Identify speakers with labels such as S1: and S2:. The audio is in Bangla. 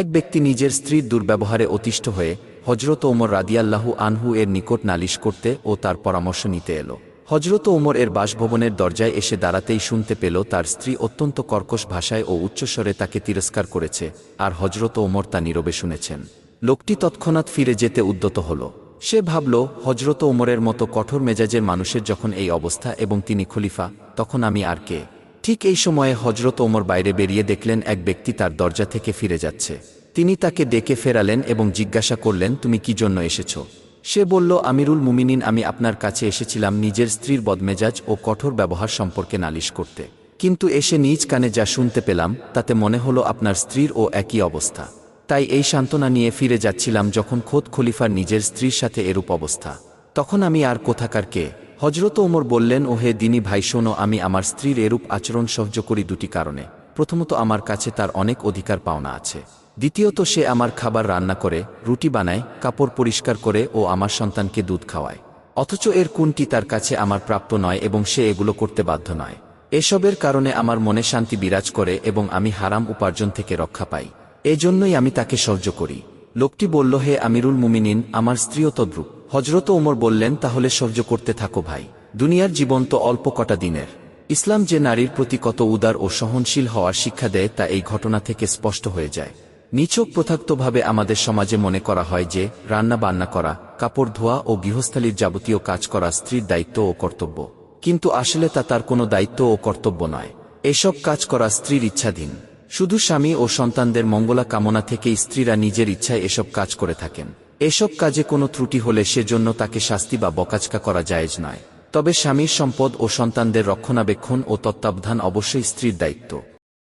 S1: এক ব্যক্তি নিজের স্ত্রীর দুর্ব্যবহারে অতিষ্ঠ হয়ে হজরত ওমর রাদিয়াল্লাহু আনহু এর নিকট নালিশ করতে ও তার পরামর্শ নিতে এলো। হজরত ওমর এর বাসভবনের দরজায় এসে দাঁড়াতেই শুনতে পেল তার স্ত্রী অত্যন্ত কর্কশ ভাষায় ও উচ্চস্বরে তাকে তিরস্কার করেছে, আর হজরত ওমর তা নীরবে শুনেছেন। লোকটি তৎক্ষণাৎ ফিরে যেতে উদ্যত হল। সে ভাবল হজরত ওমরের মতো কঠোর মেজাজের মানুষের যখন এই অবস্থা এবং তিনি খলিফা, তখন আমি আর কে? ঠিক এই সময়ে হজরত ওমর বাইরে বেরিয়ে দেখলেন এক ব্যক্তি তার দরজা থেকে ফিরে যাচ্ছে। তিনি তাকে ডেকে ফেরালেন এবং জিজ্ঞাসা করলেন, তুমি কি জন্য এসেছ? সে বলল, আমিরুল মুমিনিন, আমি আপনার কাছে এসেছিলাম নিজের স্ত্রীর বদমেজাজ ও কঠোর ব্যবহার সম্পর্কে নালিশ করতে। কিন্তু এসে নিজ কানে যা শুনতে পেলাম, তাতে মনে হলো আপনার স্ত্রীর ও একই অবস্থা। তাই এই সান্ত্বনা নিয়ে ফিরে যাচ্ছিলাম যখন খোদ খলিফার নিজের স্ত্রীর সাথে এরূপ অবস্থা। তখন আমি আর কোথাকার কে? হজরত ওমর বললেন ও হে দিনী ভাই, শোনো, আমি আমার স্ত্রীর এরূপ আচরণ সহ্য করি দুটি কারণে। প্রথমত, আমার কাছে তার অনেক অধিকার পাওনা আছে। দ্বিতীয়ত, সে আমার খাবার রান্না করে, রুটি বানায়, কাপড় পরিষ্কার করে ও আমার সন্তানকে দুধ খাওয়ায়। অথচ এর কোনটি তার কাছে আমার প্রাপ্য নয় এবং সে এগুলো করতে বাধ্য নয়। এসবের কারণে আমার মনে শান্তি বিরাজ করে এবং আমি হারাম উপার্জন থেকে রক্ষা পাই। এজন্যই আমি তাকে সহ্য করি। লোকটি বলল, হে আমিরুল মুমিনিন, আমার স্ত্রীও তদ্রুপ। হজরত ওমর বললেন, তাহলে সহ্য করতে থাকো ভাই। দুনিয়ার জীবন তো অল্প কটা দিনের। ইসলাম যে নারীর প্রতি কত উদার ও সহনশীল হওয়ার শিক্ষা দেয়, তা এই ঘটনা থেকে স্পষ্ট হয়ে যায়। নিছক প্রথাক্তভাবে আমাদের সমাজে মনে করা হয় যে রান্না বান্না করা, কাপড় ধোয়া ও গৃহস্থালীর যাবতীয় কাজ করা স্ত্রীর দায়িত্ব ও কর্তব্য। কিন্তু আসলে তা তার কোনো দায়িত্ব ও কর্তব্য নয়। এসব কাজ করা স্ত্রীর ইচ্ছাধীন। শুধু স্বামী ও সন্তানদের মঙ্গলা কামনা থেকেই স্ত্রীরা নিজের ইচ্ছায় এসব কাজ করে থাকেন। এসব কাজে কোনো ত্রুটি হলে সেজন্য তাকে শাস্তি বা বকাচকা করা যায়জ নয়। তবে স্বামীর সম্পদ ও সন্তানদের রক্ষণাবেক্ষণ ও তত্ত্বাবধান অবশ্যই স্ত্রীর দায়িত্ব।